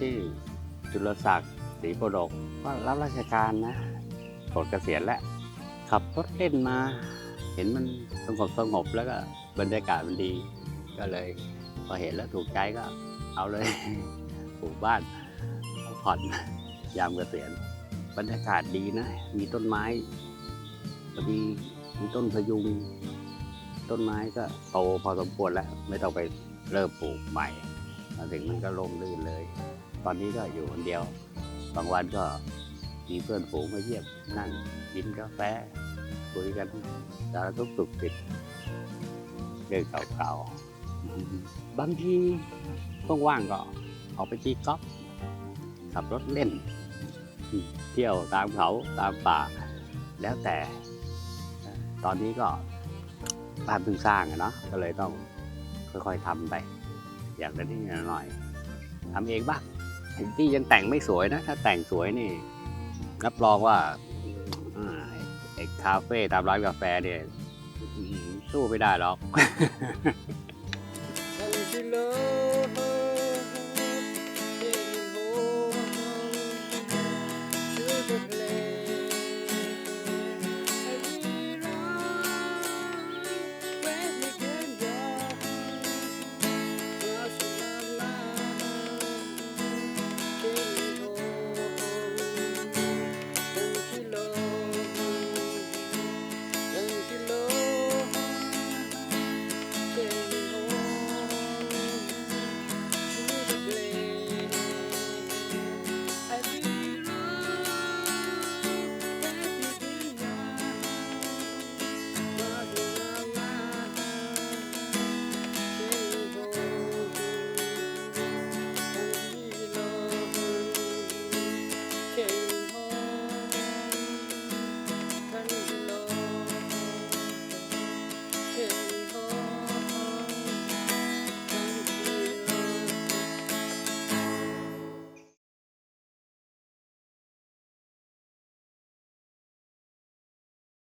ชื่อจุลศักดิ์ศรีโปรดกก็รับราชการนะปลดเกษียณแล้วขับรถเล่นมา เห็นมันสงบสงบแล้วก็บรรยากาศมันดี ก็เลย พอเห็นแล้วถูกใจก็เอาเลยปลูกบ้านพักผ่อนยามเกษียณบรรยากาศดีนะ มีต้นไม้พอดีมีต้นพยุง ต้นไม้ก็โตพอสมควรแล้ว ไม่ต้องไปเริ่มปลูกใหม่มาถึงมันก็ร่มรื่นเลย อนนี้ก็อยู่คนเดียว บางวันก็มีเพื่อนฝูงมาเยี่ยมนั่งกินกาแฟคุยกันสารทุกข์สุขติดเรื่องเก่าๆบางทีว่างๆก็ออกไปตีกอล์ฟขับรถเล่น เที่ยวตามเขาตามป่า แล้วแต่ ตอนนี้ก็บ้านเพิ่งสร้างอะเนาะก็เลยต้องค่อยๆทำไป อย่างละนิดหน่อยทำเองบ้าง ถึงที่ยังแต่งไม่สวยนะ ถ้าแต่งสวยนี่รับรองว่าไอ้คาเฟ่ตามร้านกาแฟเนี่ยสู้ไม่ได้หรอก